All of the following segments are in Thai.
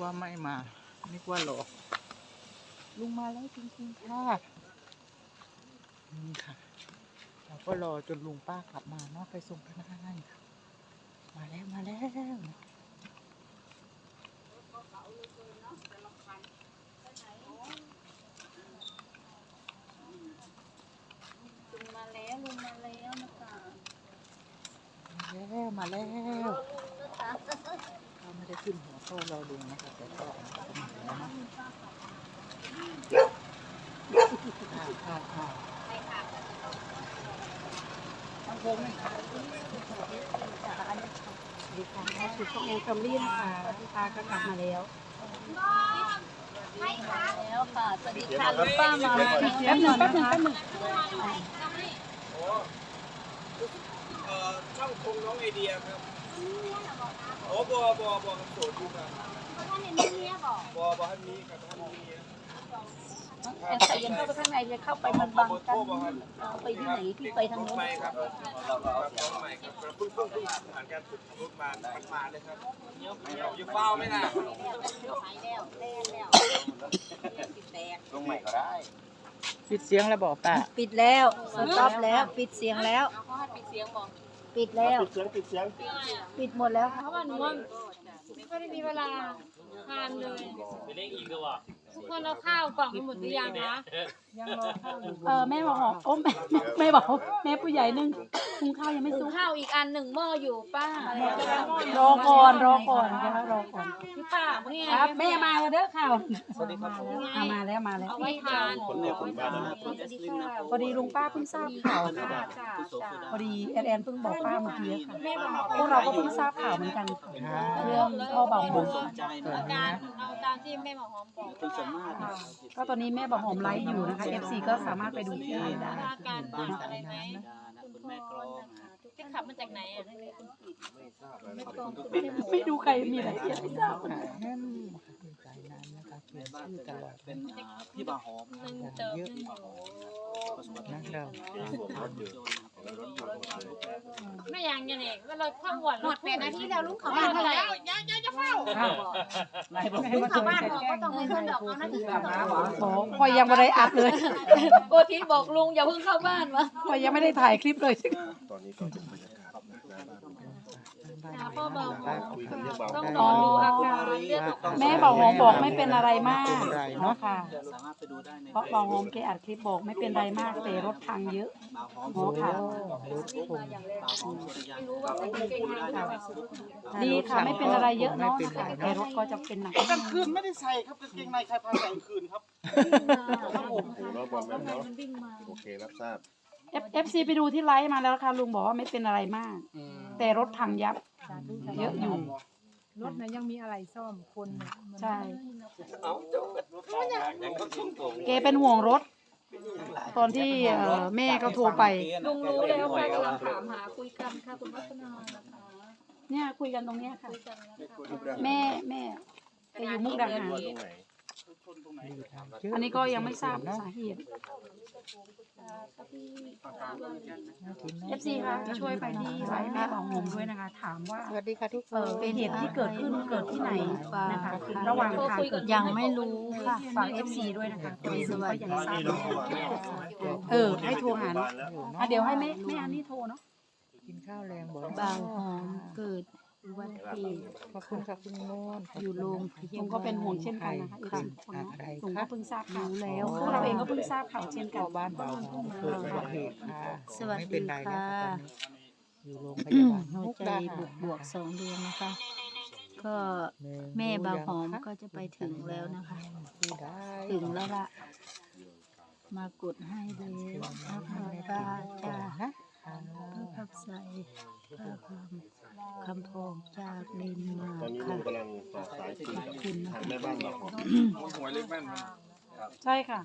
ว่าไม่มานึกว่าหลอกลุงมาแล้วจริงๆค่ะนี่ค่ะ เราก็รอจนลุงป้ากลับมาเนาะไปส่งพนักงานค่ะมาแล้วมาแล้วลุงมาแล้วลุงมาแล้วนะคะมาแล้วมาแล้วนะคะเขึ้นหัวข้อเราลุงนะคะแต่ก็มาแล้วนะค่ะค่ะค่ะไปค่ะดีค่ะเข้าสู่ช่องโอคัมรี่นะคะลูกค้าก็กลับมาแล้วให้ค่ะแล้วค่ะสวัสดีค่ะลุงป้ามาแป๊บหนึงแป๊บหนึงแป๊บหนึงเอ่อช่างคงน้องไอเดียครับ บอบอบอครับโสดอยู่ครับท่านเห็นเมียบอกบอบอท่านนี้ครับท่านนี้ยังใส่ยังเข้าไปข้างในจะเข้าไปมันบังกันบอครับเอาไปที่ไหนที่ไปทางโน้นใหม่ครับเราก็น้องใหม่ครับเพิ่งเพิ่งเพิ่งผ่านการฝึกรถมามันมาเลยครับอยู่เฝ้าไม่นานหายแล้วแล่แล้วติดแตกลงใหม่ก็ได้ปิดเสียงแล้วบอกป้าปิดแล้วสต็อปแล้ว ปิดเสียงแล้วเขาให้ปิดเสียงบอก ปิดแล้วเสียงติดเสียงปิดหมดแล้วค่ะ เพราะว่าหนูว่าไม่ได้มีเวลาทานเลย ทุกคนเอาข้าวกล่องไปหมดหรือยังคะเออแม่บอกหอมโอ้แม่แม่บอกแม่ผู้ใหญ่นึ่งคุงข้าวยังไม่หุสุงกข้าวอีกอันหนึ่งหม้ออยู่ป้ารอก่อนรอก่อนนะคะรอก่อนพี่ป้านี่ไงครับแม่มาแล้วเด้อข่าวสวัสดีครับผมมามาแล้วมาแล้วเอาไว้ทานคนเนี่ยผมมาแล้วนะพอดีลุงป้าเพิ่งทราบข่าวค่ะพอดีแอนแอนเพิ่งบอกป้าเมื่อกี้ค่ะพวกเราก็เพิ่งทราบข่าวเหมือนกันค่ะเรื่องพ่อเบาหอมอาการเอาตามที่แม่หมอหอมบอกก็ตอนนี้แม่บอกหอมไลฟ์อยู่นะคะ FC ก็สามารถไปดูที่ไลฟ์ได้ว่าอาการปวดอะไรไหมคุณพ่อนะคะที่ขับมาจากไหนอะไม่ดูใครมีอะไรที่ไม่ทราบค่ะ นั่นดีใจนั้นนะคะเขียนชื่อตลอดเป็นอ่าพี่บาหอมนะครับเติมเยอะนึ่งนะเราไม่ยังยังเองเราข้าวหวานหมดแปดนาทีแล้วลูกเขาบ้านเท่าไหร่ไม่ไม่ลูกมาเขาบ้านแต่เขาแจ้ก็ต้องให้คนดอกเอาน้าที่กลับมาบอกขอคอยยังไม่ได้อัพเลยโกทิบอกลุงอย่าเพิ่งเข้าบ้านวะคอยยังไม่ได้ถ่ายคลิปเลยตอนนี้ก็เป็นบรรยากาศหน้าบ้าน หาพ่อเบาได้คุยกันเรื่องเบาต้องนอนดูอาการเลือดแม่บอกหอมบอกไม่เป็นอะไรมากเนาะค่ะสามารถไปดูได้ในเพราะบอกหอมแกอัดคลิปบอกไม่เป็นไรมากแต่รถพังเยอะบาหอมหมอค่ะรถคงบาหอมสุริยันรู้ว่าเป็นเก่งทางได้ดีค่ะไม่เป็นอะไรเยอะเนาะนะคะแต่รถก็จะเป็นหนักกลางคืนไม่ได้ใส่ครับกางเกงในใครพาใส่กลางคืนครับครับผมเราบอกแบบนั้นมันวิ่งมาโอเค รับทราบเอฟเอฟซีไปดูที่ไลฟ์มาแล้วค่ะลุงบอกว่าไม่เป็นอะไรมาก แต่รถพังยับ เยอะอยู่ รถนะยังมีอะไรซ่อมคนน่ะมันใช่ เอาเจ้าเกิดรถฟังยังก็ทิ้งผมแกเป็นห่วงรถ ตอนที่เอ่อแม่เขาโทรไป ลุงรู้แล้วค่ะกำลังถามหาคุยกันค่ะคุณพัฒนานะคะเนี่ยคุยกันตรงเนี้ยค่ะ คุยกันนะคะแม่แม่แกอยู่มุกดาหาร ตรงไหน อันนี้ก็ยังไม่ทราบสาเหตุเอฟซีคะช่วยไปที่ไลฟ์แม่ของหงด้วยนะคะ ถามว่าสวัสดีค่ะทุกคเอนอเป็นเหตุที่เกิดขึ้นเกิดที่ไหนนะคะระหว่างทางเกิดยังไม่รู้ค่ะ ฝากเอฟซีด้วยนะคะตัวเองก็ยังทราบเออให้โทรหาเนอะอะเดี๋ยวให้แม่แม่อันนี้โทรเนาะกินข้าวแรงบอกบางหอมเกิด อุบัติเหตุขอบคุณค่ะคุณโน่นอยู่โรงพลุยางบาลก็เป็นห่วงเช่นกันนะคะอีกค่ะสิบคนเนาะอะไรลุงคะก็เพิ่งทราบข่าวรู้แล้วพวกเราเองก็เพิ่งทราบข่าวเช่นกัเข้านบ้านเบาหอมเกิดอุบัติเหตุค่ะสวัสไม่ดีเป็นไรแล้วค่ะค่ะตอนนี้อยู่โรงพอืยามบาลหัวมุกใจดาบหาวรกบวกๆสองเดือนนะคะ ก็หนึ่งแม่บาวหอมดูยังก็จะไปถึงแล้วนะคะดูได้ถึงแล้วล่ะมากดให้เลยนะคะป้าจ้านะป้าขับใส่ป้า คำคำพองจากดินมาตอนนี้ค่ะลุงกำลังต่อสายคุยกับทางแม่บ้านเราครับหวยเล็กแม่นมันใช่ค่ะ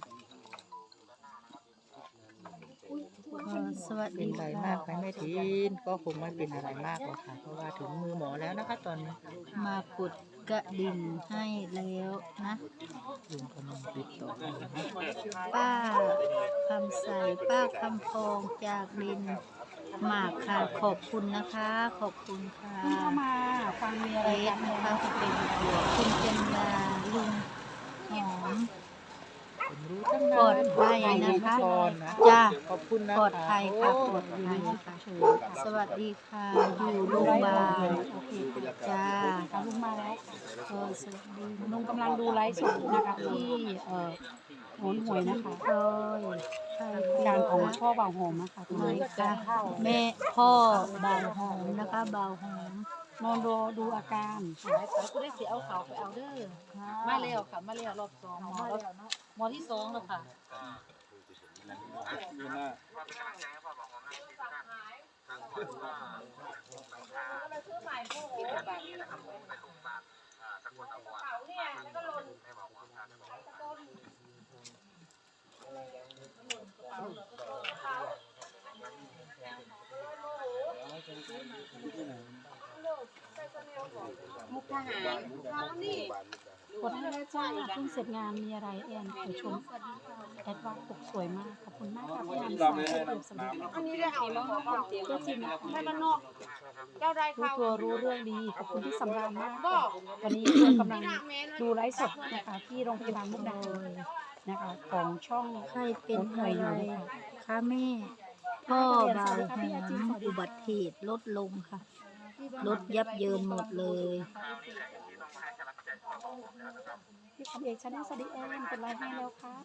ก็สวัสเป็ดีนไรค่ะมากไหมแม่ทีนก็คงไม่เป็นอะไรมากหรอกค่ะ เพราะว่าถึงมือหมอแล้วนะคะ ตอนนี้มากดกระดิ่งให้แล้วนะ ลุงกำลังติดต่อป้าคำใสป้าคำพองจากดินห มากค่ะ ขอบคุณนะคะ ขอบคุณค่ะเพิ่เข้ามาฟังมีอะไรเอกันะคะคุณเป็นคุณเป็นยาลุงหอมปลอดภัยนะคะจ้าขอบคุณนะปลอดภัยค่ะปลอดภัยค่ะสวัสดีค่ะอยู่โรงพยาบาลจ้าลุงมาแล้วสวัสดีลุงกำลังดูไลฟ์สดนะคะที่ โหนหวยนะคะโอ้ยใครการของพ่อบ่าวหอมนะคะหน่อยจ้าแม่พ่อบ่าวหอมนะคะบ่าวหอมนอนรอดูอาการกูได้สิเอาเขาไปเอาเด้อมาแล้วค่ะมาแล้วรอบสองหมอรอบหมอที่สองแล้วค่ะดูหน้า มุกทหารเขานี่กดให้แล้จ้าเพิ่งเสร็จงานมีอะไรแอนไปชมแอดว่าปกสวยมากขอบคุณมากค่ะพี่อันเราสาไม่เกือบสำเร็จอันนี้ได้เอาแล้วเขาเอาเตียงก็จริงนะคะให้มันนอกเจ้าได้รู้เขาตัวรู้เรื่องดีขอบคุณที่สำราญมากค่ะวันนี้เรากำลังดูไลฟ์สดนะคะที่โรงพยาบาลมุกดาหาร นะคะ ของช่องใครเป็นอะไรคะแม่ พ่อบ่าวหอมอุบัติเหตุลดลงค่ะ รถยับเยินหมดเลยพี่คำเอกชาแนลสวัสดีแอนเป็นไลฟ์ให้แล้วครับ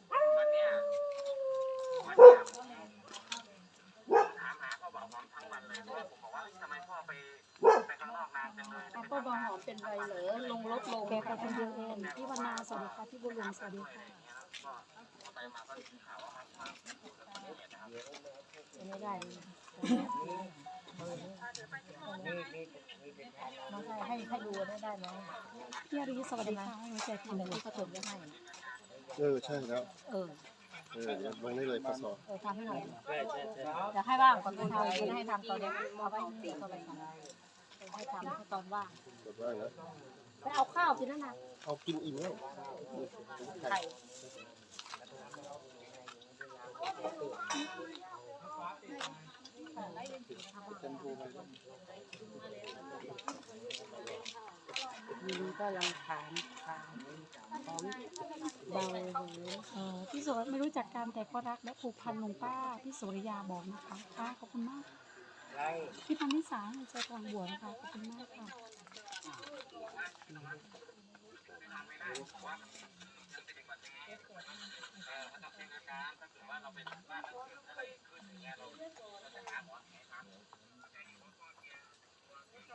พ่อบางหอมเป็นไรเหรอลงรถลงแกไปคนเดียวเองพี่วรรณาสวัสดีค่ะพี่บุญหลวงสวัสดีค่ะ จะไม่ได้เลยให้ให้ดูได้ได้ไหมพี่อารีสวัสดีค่ะให้หัวใจพี่หนึ่งที่เขาถมไว้ให้เออใช่แล้วเออเออเดี๋ยววางได้เลยปศเออทำให้หน่อยเดี๋ยวให้ว่างก่อนไม่ทำไม่ให้ทำตอนนี้เอาไปตีเข้าไปทำให้ทำตอนว่างกดว่างนะไปเอาข้าวกินนั่นนะเอากินอิ่มแล้วไข่ มพูมันมันก็ยังถามถามของเบาหูเพี่สุรไม่รู้จักการแต่ก็รักและผูกพันลวงป้าพี่สุริยาบอกนะคะป้าขอบคุณมากพี่พันธิสาใจกลางบัวนะคะขอบคุณมากค่ะเออถ้าเกิดว่าเราเป็นบ้านถ้าเกิดอะไรขึ้นอย่างเงี้ยเราจะหาหมอแขนหาหม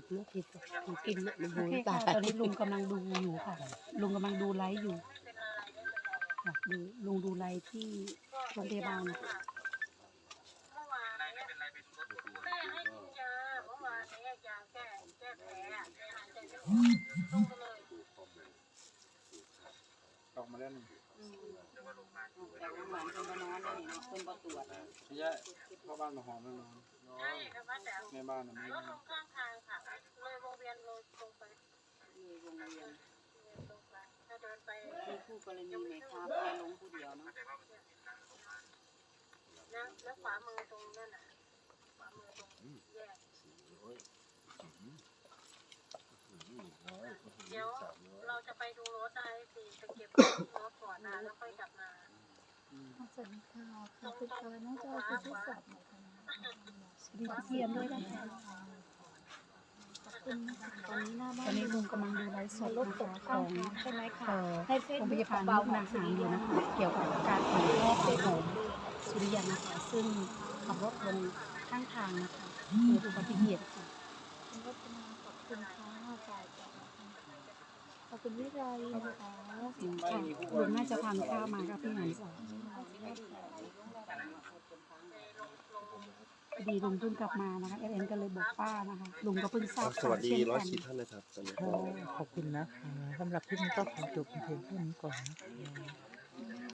ดกินเนาะมันโอหูเคตาค่ะตอนนี้ลุงกำลังดูอยู่ค่ะ ลุงกำลังดูไลฟ์อยู่ค่ะดูลุงดูไลฟ์ที่โรงพยาบาลออกมาแล้วหนึ่งแต่ว่าหวานเป็นบานอนแล้วนี่เนาะเป็นบะตรวจไม่ใช่พ่อบ้าน มาหอมแล้วนอนแม่บ้านน่ะไม่นอนเลยวงเวียนมีคู่กรณีไหมครับแค่ลงผู้เดียวเนาะแล้วขวามือตรงนั่นน่ะเดี๋ยวเราจะไปดูรถได้สิไปเก็บรถก่อนนะแล้วค่อยกลับมาสวัสดีค่ะขอบคุณค่ะน้องจอยคุณที่สับดีพี่เทียนด้วยนะคะ ขอบคุณนะคะ ตอนนี้หน้าตบ้าอนนนี้ลุงกำลังดูไลฟ์สดรถนะตคะกขข้าองงทางใช่ไหมคะเอ่อให้เฟซโรงพบุ๊กยาบาลเบามุกหอดามหารอยู่นะคะเกี่ยวกับการของพ่อเป็นของสุริยันนะคะซึ่งขับรถลงข้างทางนะคะเกิดอุบัติเหตุค่ะคุณวัฒนาขอบคุณค่ะจ่ายจ่ายขอบคุณวิไลนะคะค่ะลุงน่าจะทานข้าวมาค่ะพี่หันสอ นอดีลุงเพิ่งกลับมานะคะเอ็นก็เลยบอกป้านะคะลุงก็เพิ่งทราบสวัสดีข่าเช่นร้อยกัน สี่ท่านนะครับตอนนี้ค่ะขอบคุณนะคะสำหรับคลิปนี้ก็ขอจบเพียงเท่านี้ก่อนนะคะ